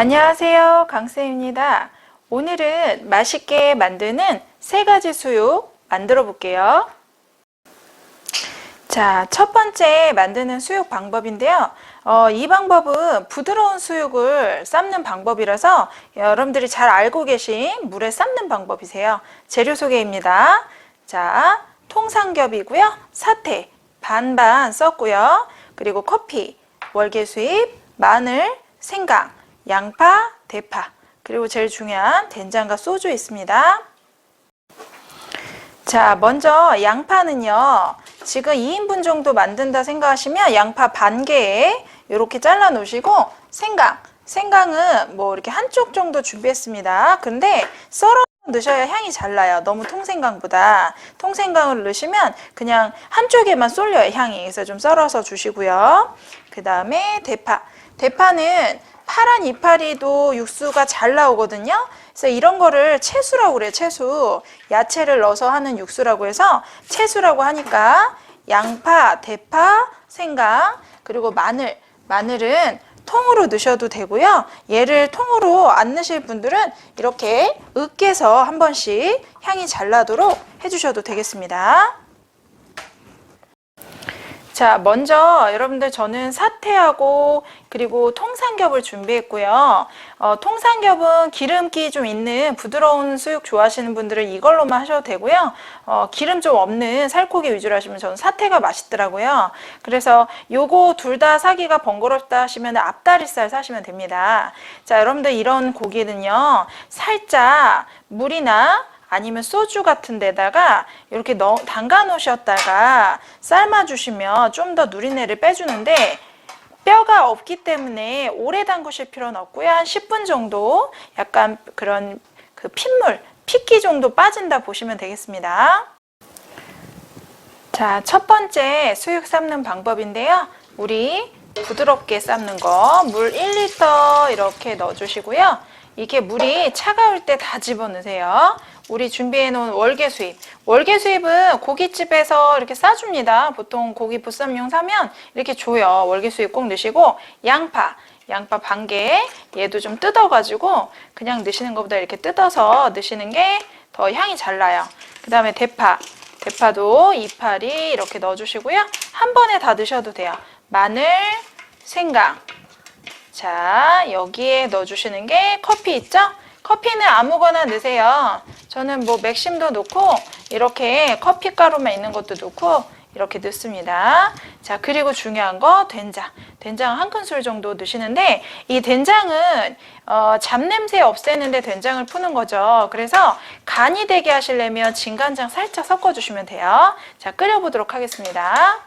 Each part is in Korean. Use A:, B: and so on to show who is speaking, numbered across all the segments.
A: 안녕하세요. 강쌤입니다. 오늘은 맛있게 만드는 세 가지 수육 만들어 볼게요. 자, 첫 번째 만드는 수육 방법인데요. 어, 이 방법은 부드러운 수육을 삶는 방법이라서 여러분들이 잘 알고 계신 물에 삶는 방법이세요. 재료 소개입니다. 자, 통삼겹이고요. 사태 반반 썼고요. 그리고 커피, 월계수잎, 마늘, 생강, 양파, 대파, 그리고 제일 중요한 된장과 소주 있습니다. 자, 먼저 양파는요. 지금 2인분 정도 만든다 생각하시면 양파 반 개에 이렇게 잘라 놓으시고 생강, 생강은 뭐 이렇게 한쪽 정도 준비했습니다. 근데 썰어 넣으셔야 향이 잘 나요. 너무 통생강보다. 통생강을 넣으시면 그냥 한쪽에만 쏠려요, 향이. 그래서 좀 썰어서 주시고요. 그 다음에 대파. 대파는 파란 이파리도 육수가 잘 나오거든요. 그래서 이런 거를 채수라고 그래요. 채수. 야채를 넣어서 하는 육수라고 해서 채수라고 하니까 양파, 대파, 생강, 그리고 마늘. 마늘은 통으로 넣으셔도 되고요. 얘를 통으로 안 넣으실 분들은 이렇게 으깨서 한 번씩 향이 잘 나도록 해주셔도 되겠습니다. 자, 먼저 여러분들 저는 사태하고 그리고 통삼겹을 준비했고요. 어, 통삼겹은 기름기 좀 있는 부드러운 수육 좋아하시는 분들은 이걸로만 하셔도 되고요. 어, 기름 좀 없는 살코기 위주로 하시면 저는 사태가 맛있더라고요. 그래서 요거 둘 다 사기가 번거롭다 하시면 앞다리살 사시면 됩니다. 자, 여러분들 이런 고기는요. 살짝 물이나 아니면 소주 같은 데다가 이렇게 넣, 담가 놓으셨다가 삶아 주시면 좀 더 누리내를 빼주는데 뼈가 없기 때문에 오래 담그실 필요는 없고요. 한 10분 정도 약간 그런 그 핏물, 핏기 정도 빠진다 보시면 되겠습니다. 자, 첫 번째 수육 삶는 방법인데요. 우리 부드럽게 삶는 거 물 1리터 이렇게 넣어주시고요. 이게 물이 차가울 때 다 집어넣으세요. 우리 준비해 놓은 월계 수잎. 월계 수잎은 고깃집에서 이렇게 싸줍니다. 보통 고기 보쌈용 사면 이렇게 줘요. 월계 수잎 꼭 넣으시고 양파. 양파 반 개. 얘도 좀 뜯어가지고 그냥 넣으시는 것보다 이렇게 뜯어서 넣으시는 게 더 향이 잘 나요. 그 다음에 대파. 대파도 이파리 이렇게 넣어주시고요. 한 번에 다 넣으셔도 돼요. 마늘, 생강. 자, 여기에 넣어주시는 게 커피 있죠? 커피는 아무거나 넣으세요. 저는 뭐 맥심도 넣고 이렇게 커피 가루만 있는 것도 넣고 이렇게 넣습니다. 자, 그리고 중요한 거 된장. 된장 한 큰술 정도 넣으시는데 이 된장은 어, 잡냄새 없애는데 된장을 푸는 거죠. 그래서 간이 되게 하시려면 진간장 살짝 섞어주시면 돼요. 자, 끓여보도록 하겠습니다.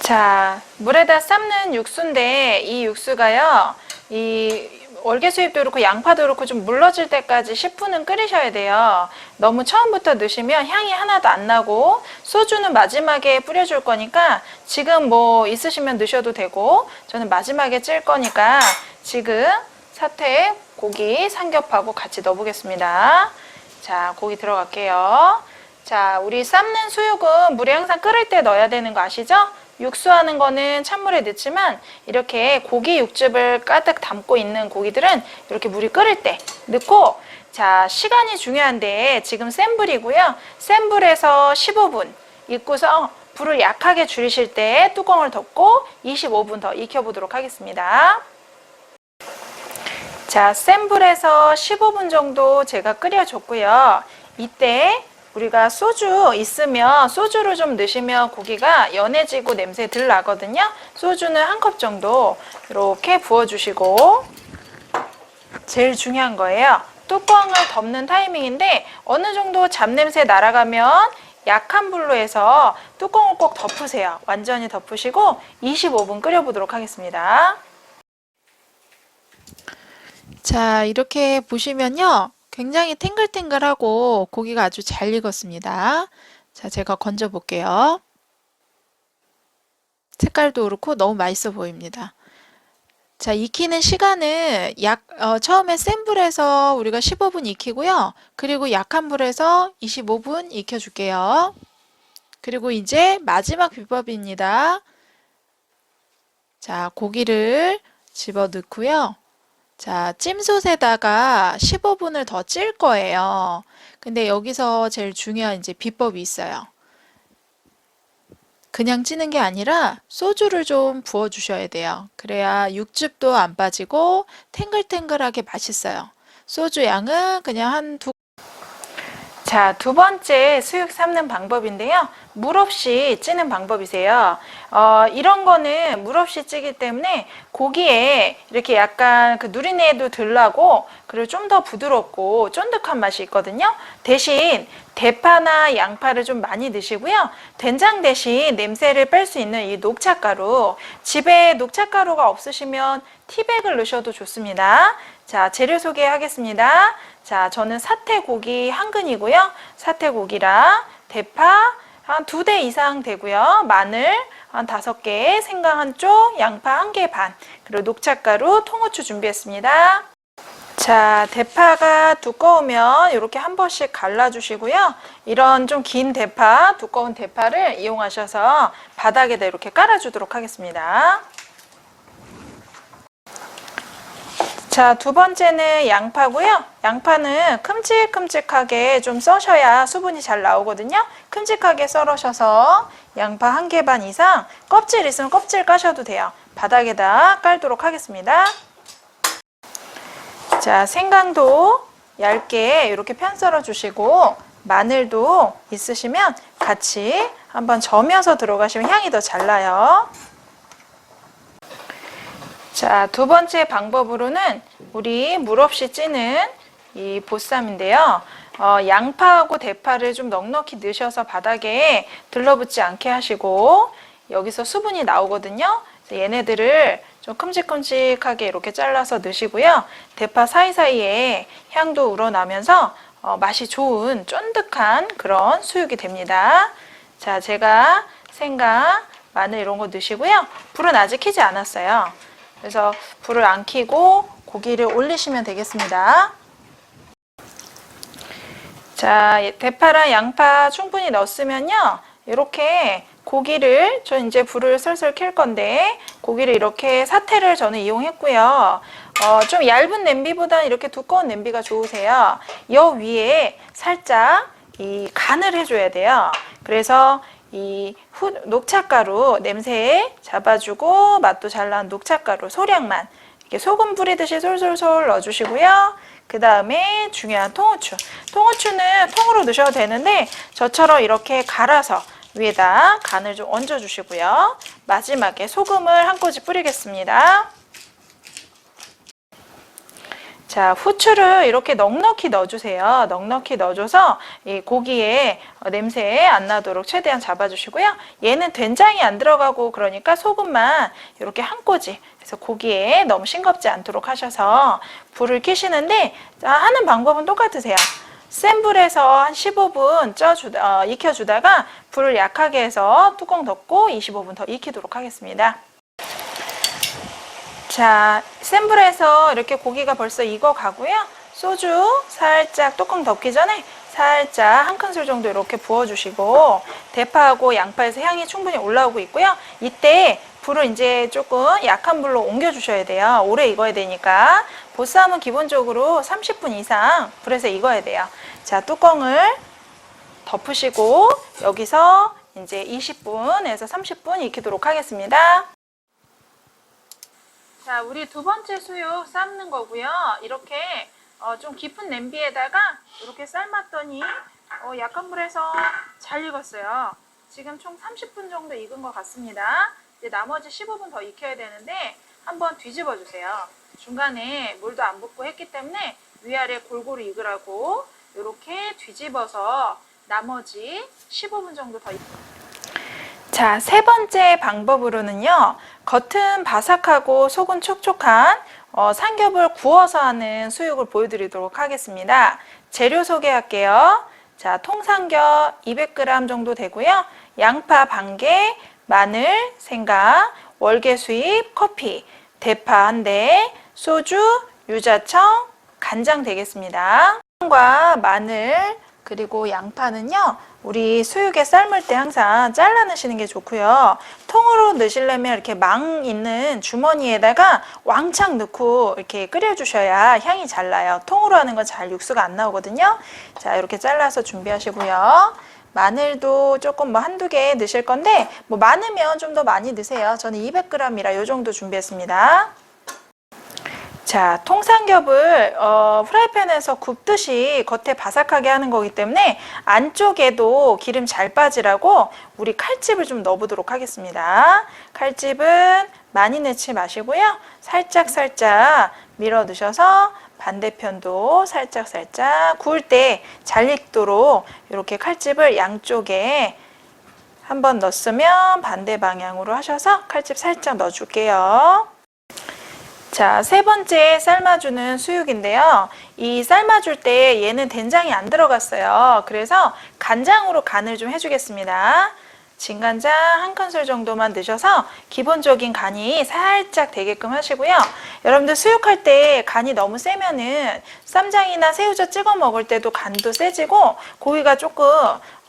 A: 자, 물에다 삶는 육수인데 이 육수가요. 이 월계수잎도 그렇고 양파도 그렇고 좀 물러질 때까지 10분은 끓이셔야 돼요. 너무 처음부터 넣으시면 향이 하나도 안 나고 소주는 마지막에 뿌려줄 거니까 지금 뭐 있으시면 넣으셔도 되고 저는 마지막에 찔 거니까 지금 사태 고기 삼겹하고 같이 넣어보겠습니다. 자, 고기 들어갈게요. 자, 우리 삶는 수육은 물에 항상 끓을 때 넣어야 되는 거 아시죠? 육수하는 거는 찬물에 넣지만 이렇게 고기 육즙을 가득 담고 있는 고기들은 이렇게 물이 끓을 때 넣고 자 시간이 중요한데 지금 센 불이고요. 센 불에서 15분 익고서 불을 약하게 줄이실 때 뚜껑을 덮고 25분 더 익혀보도록 하겠습니다. 자 센 불에서 15분 정도 제가 끓여줬고요. 이때 우리가 소주 있으면 소주를 좀 넣으시면 고기가 연해지고 냄새 덜 나거든요. 소주는 한 컵 정도 이렇게 부어주시고 제일 중요한 거예요. 뚜껑을 덮는 타이밍인데 어느 정도 잡냄새 날아가면 약한 불로 해서 뚜껑을 꼭 덮으세요. 완전히 덮으시고 25분 끓여보도록 하겠습니다. 자, 이렇게 보시면요. 굉장히 탱글탱글하고 고기가 아주 잘 익었습니다. 자, 제가 건져 볼게요. 색깔도 그렇고 너무 맛있어 보입니다. 자, 익히는 시간은 약, 어, 처음에 센 불에서 우리가 15분 익히고요. 그리고 약한 불에서 25분 익혀줄게요. 그리고 이제 마지막 비법입니다. 자, 고기를 집어 넣고요. 자, 찜솥에다가 15분을 더 찔 거예요. 근데 여기서 제일 중요한 이제 비법이 있어요. 그냥 찌는 게 아니라 소주를 좀 부어 주셔야 돼요. 그래야 육즙도 안 빠지고 탱글탱글하게 맛있어요. 소주 양은 그냥 한 두. 자, 두 번째 수육 삶는 방법인데요. 물 없이 찌는 방법이세요. 어, 이런 거는 물 없이 찌기 때문에 고기에 이렇게 약간 그 누린내도 덜 나고 그리고 좀 더 부드럽고 쫀득한 맛이 있거든요. 대신 대파나 양파를 좀 많이 넣으시고요. 된장 대신 냄새를 뺄 수 있는 이 녹차가루. 집에 녹차가루가 없으시면 티백을 넣으셔도 좋습니다. 자, 재료 소개하겠습니다. 자, 저는 사태고기 한 근이고요. 사태고기랑 대파 한 두 대 이상 되고요. 마늘 한 다섯 개, 생강 한 쪽, 양파 한 개 반, 그리고 녹차가루, 통후추 준비했습니다. 자, 대파가 두꺼우면 이렇게 한 번씩 갈라주시고요. 이런 좀 긴 대파, 두꺼운 대파를 이용하셔서 바닥에다 이렇게 깔아주도록 하겠습니다. 자, 두 번째는 양파고요. 양파는 큼직큼직하게 좀 써셔야 수분이 잘 나오거든요. 큼직하게 썰으셔서 양파 한 개 반 이상 껍질 있으면 껍질 까셔도 돼요. 바닥에다 깔도록 하겠습니다. 자, 생강도 얇게 이렇게 편 썰어 주시고 마늘도 있으시면 같이 한번 저며서 들어가시면 향이 더 잘 나요. 자, 두 번째 방법으로는 우리 물 없이 찌는 이 보쌈인데요. 어, 양파하고 대파를 좀 넉넉히 넣으셔서 바닥에 들러붙지 않게 하시고 여기서 수분이 나오거든요. 얘네들을 좀 큼직큼직하게 이렇게 잘라서 넣으시고요. 대파 사이사이에 향도 우러나면서 어, 맛이 좋은 쫀득한 그런 수육이 됩니다. 자, 제가 생강, 마늘 이런 거 넣으시고요. 불은 아직 켜지 않았어요. 그래서 불을 안 켜고 고기를 올리시면 되겠습니다. 자, 대파랑 양파 충분히 넣었으면요. 이렇게 고기를 저 이제 불을 슬슬 켤 건데 고기를 이렇게 사태를 저는 이용했고요. 어, 좀 얇은 냄비보다 이렇게 두꺼운 냄비가 좋으세요. 여 위에 살짝 이 간을 해줘야 돼요. 그래서 이 후, 녹차가루 냄새 잡아주고 맛도 잘 나는 녹차가루 소량만 이렇게 소금 뿌리듯이 솔솔솔 넣어주시고요. 그 다음에 중요한 통후추. 통후추는 통으로 넣으셔도 되는데 저처럼 이렇게 갈아서 위에다 간을 좀 얹어주시고요. 마지막에 소금을 한 꼬집 뿌리겠습니다. 자, 후추를 이렇게 넉넉히 넣어주세요. 넉넉히 넣어줘서 이 고기에 어, 냄새 안 나도록 최대한 잡아주시고요. 얘는 된장이 안 들어가고 그러니까 소금만 이렇게 한 꼬지. 그래서 고기에 너무 싱겁지 않도록 하셔서 불을 켜시는데 자, 하는 방법은 똑같으세요. 센 불에서 한 15분 쪄주, 어, 익혀주다가 불을 약하게 해서 뚜껑 덮고 25분 더 익히도록 하겠습니다. 자, 센 불에서 이렇게 고기가 벌써 익어 가고요. 소주 살짝 뚜껑 덮기 전에 살짝 한 큰술 정도 이렇게 부어주시고 대파하고 양파에서 향이 충분히 올라오고 있고요. 이때 불을 이제 조금 약한 불로 옮겨주셔야 돼요. 오래 익어야 되니까 보쌈은 기본적으로 30분 이상 불에서 익어야 돼요. 자, 뚜껑을 덮으시고 여기서 이제 20분에서 30분 익히도록 하겠습니다. 자, 우리 두 번째 수육 삶는 거고요. 이렇게 어, 좀 깊은 냄비에다가 이렇게 삶았더니 어, 약한 불에서 잘 익었어요. 지금 총 30분 정도 익은 것 같습니다. 이제 나머지 15분 더 익혀야 되는데 한번 뒤집어 주세요. 중간에 물도 안 붓고 했기 때문에 위아래 골고루 익으라고 이렇게 뒤집어서 나머지 15분 정도 더 익... 자, 세 번째 방법으로는요. 겉은 바삭하고 속은 촉촉한 어, 삼겹을 구워서 하는 수육을 보여드리도록 하겠습니다. 재료 소개할게요. 자, 통삼겹 200g 정도 되고요. 양파 반 개, 마늘, 생강, 월계수잎, 커피, 대파 한 대, 소주, 유자청, 간장 되겠습니다. 과 마늘, 그리고 양파는요, 우리 수육에 삶을 때 항상 잘라 넣으시는 게 좋고요. 통으로 넣으시려면 이렇게 망 있는 주머니에다가 왕창 넣고 이렇게 끓여 주셔야 향이 잘 나요. 통으로 하는 건 잘 육수가 안 나오거든요. 자, 이렇게 잘라서 준비하시고요. 마늘도 조금 뭐 한두 개 넣으실 건데, 뭐 많으면 좀 더 많이 넣으세요. 저는 200g이라 요 정도 준비했습니다. 자, 통삼겹을 어, 프라이팬에서 굽듯이 겉에 바삭하게 하는 거기 때문에 안쪽에도 기름 잘 빠지라고 우리 칼집을 좀 넣어보도록 하겠습니다. 칼집은 많이 넣지 마시고요. 살짝 살짝 밀어 넣으셔서 반대편도 살짝 살짝 구울 때 잘 익도록 이렇게 칼집을 양쪽에 한번 넣었으면 반대 방향으로 하셔서 칼집 살짝 넣어줄게요. 자, 세 번째 삶아주는 수육인데요. 이 삶아줄 때 얘는 된장이 안 들어갔어요. 그래서 간장으로 간을 좀 해주겠습니다. 진간장 한 큰술 정도만 넣으셔서 기본적인 간이 살짝 되게끔 하시고요. 여러분들 수육할 때 간이 너무 세면은 쌈장이나 새우젓 찍어 먹을 때도 간도 세지고 고기가 조금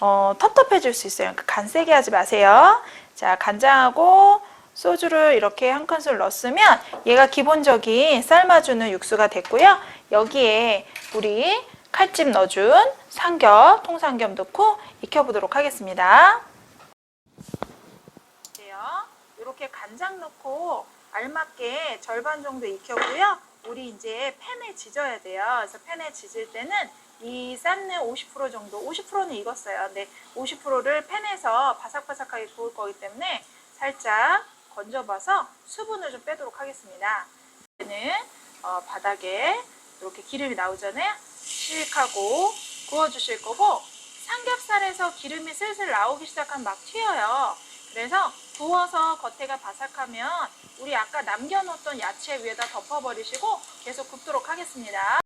A: 어, 텁텁해질 수 있어요. 그러니까 간 세게 하지 마세요. 자, 간장하고 소주를 이렇게 한 큰술 넣었으면 얘가 기본적인 삶아주는 육수가 됐고요. 여기에 우리 칼집 넣어준 삼겹, 통삼겹 넣고 익혀보도록 하겠습니다. 이렇게 간장 넣고 알맞게 절반 정도 익혔고요. 우리 이제 팬에 지져야 돼요. 그래서 팬에 지질 때는 이 삶는 50% 정도, 50%는 익었어요. 근데 50%를 팬에서 바삭바삭하게 구울 거기 때문에 살짝 건져봐서 수분을 좀 빼도록 하겠습니다. 얘는 어, 바닥에 이렇게 기름이 나오잖아요. 씩 하고 구워주실 거고 삼겹살에서 기름이 슬슬 나오기 시작하면 막 튀어요. 그래서 구워서 겉에가 바삭하면 우리 아까 남겨놓았던 야채 위에다 덮어버리시고 계속 굽도록 하겠습니다.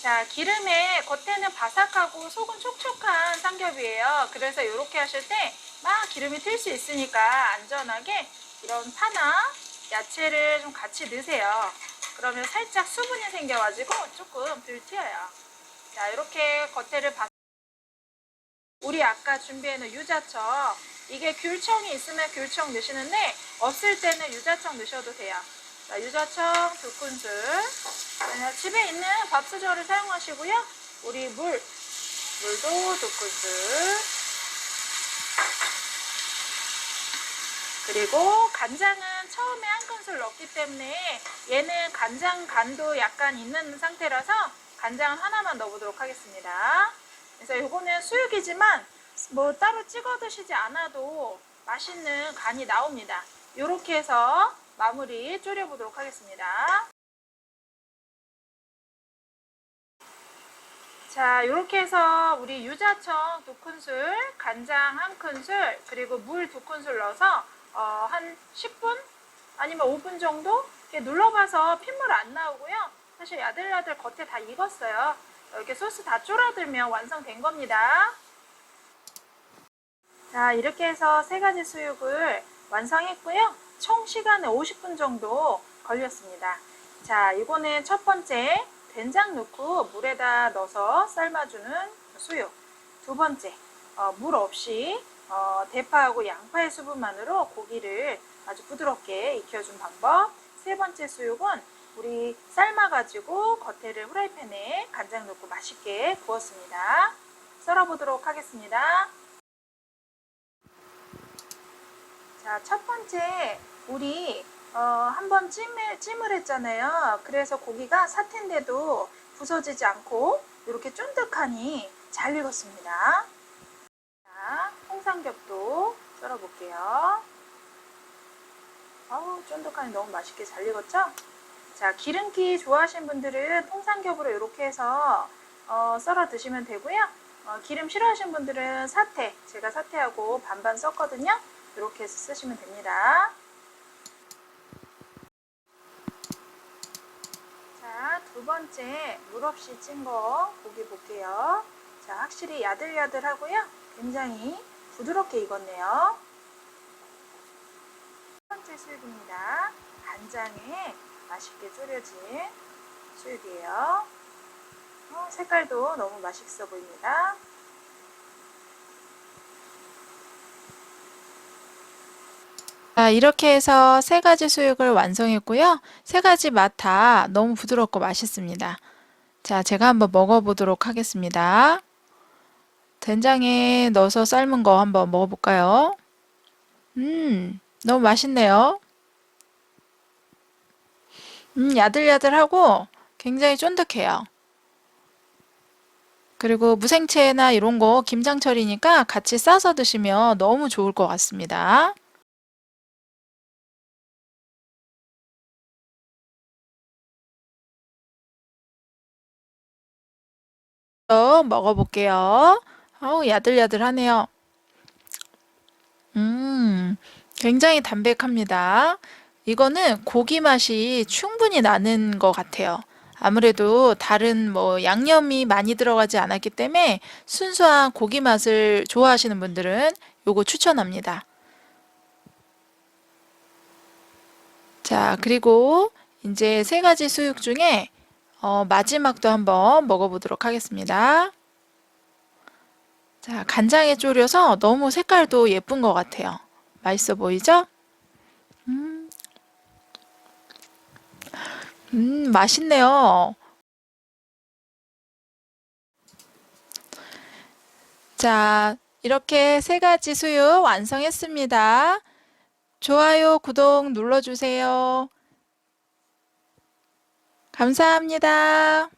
A: 자, 기름에 겉에는 바삭하고 속은 촉촉한 삼겹이에요. 그래서 이렇게 하실 때 막 기름이 튈 수 있으니까 안전하게 이런 파나 야채를 좀 같이 넣으세요. 그러면 살짝 수분이 생겨가지고 조금 덜 튀어요. 자, 이렇게 겉에를 바삭 우리 아까 준비해놓은 유자청 이게 귤청이 있으면 귤청 넣으시는데 없을 때는 유자청 넣으셔도 돼요. 자, 유자청 두 큰술 집에 있는 밥수저를 사용하시고요. 우리 물 물도 두 큰술 그리고 간장은 처음에 한 큰술 넣기 때문에 얘는 간장 간도 약간 있는 상태라서 간장 하나만 넣어보도록 하겠습니다. 그래서 이거는 수육이지만 뭐 따로 찍어 드시지 않아도 맛있는 간이 나옵니다. 이렇게 해서 마무리 졸여보도록 하겠습니다. 자, 이렇게 해서 우리 유자청 두 큰술, 간장 한 큰술, 그리고 물 두 큰술 넣어서 어, 한 10분 아니면 5분 정도 이렇게 눌러봐서 핏물 안 나오고요. 사실 야들야들 겉에 다 익었어요. 이렇게 소스 다 졸아들면 완성된 겁니다. 자, 이렇게 해서 세 가지 수육을 완성했고요. 총 시간은 50분 정도 걸렸습니다. 자, 이거는 첫 번째 된장 넣고 물에다 넣어서 삶아주는 수육. 두 번째, 어, 물 없이 어, 대파하고 양파의 수분만으로 고기를 아주 부드럽게 익혀준 방법. 세 번째 수육은 우리 삶아가지고 겉에를 후라이팬에 간장 넣고 맛있게 구웠습니다. 썰어보도록 하겠습니다. 자, 첫 번째 우리 어, 한번 찜을, 찜을 했잖아요. 그래서 고기가 사태인데도 부서지지 않고 이렇게 쫀득하니 잘 익었습니다. 자, 홍삼겹도 썰어볼게요. 어우, 쫀득하니 너무 맛있게 잘 익었죠? 자, 기름기 좋아하시는 분들은 통삼겹으로 이렇게 해서 어, 썰어 드시면 되고요. 어, 기름 싫어하시는 분들은 사태, 제가 사태하고 반반 썼거든요. 이렇게 해서 쓰시면 됩니다. 자, 두 번째 물 없이 찐 거 고기 볼게요. 자, 확실히 야들야들하고요. 굉장히 부드럽게 익었네요. 첫 번째 수육입니다. 간장에 맛있게 졸여진 수육이에요. 색깔도 너무 맛있어 보입니다. 자, 이렇게 해서 세 가지 수육을 완성했고요. 세 가지 맛 다 너무 부드럽고 맛있습니다. 자, 제가 한번 먹어보도록 하겠습니다. 된장에 넣어서 삶은 거 한번 먹어볼까요? 음, 너무 맛있네요. 음, 야들야들하고 굉장히 쫀득해요. 그리고 무생채나 이런 거 김장철이니까 같이 싸서 드시면 너무 좋을 것 같습니다. 또 먹어볼게요. 아우, 야들야들하네요. 음, 굉장히 담백합니다. 이거는 고기 맛이 충분히 나는 것 같아요. 아무래도 다른 뭐 양념이 많이 들어가지 않았기 때문에 순수한 고기 맛을 좋아하시는 분들은 요거 추천합니다. 자, 그리고 이제 세 가지 수육 중에 어, 마지막도 한번 먹어보도록 하겠습니다. 자, 간장에 졸여서 너무 색깔도 예쁜 것 같아요. 맛있어 보이죠? 음, 음, 맛있네요. 자, 이렇게 세 가지 수육 완성했습니다. 좋아요, 구독 눌러주세요. 감사합니다.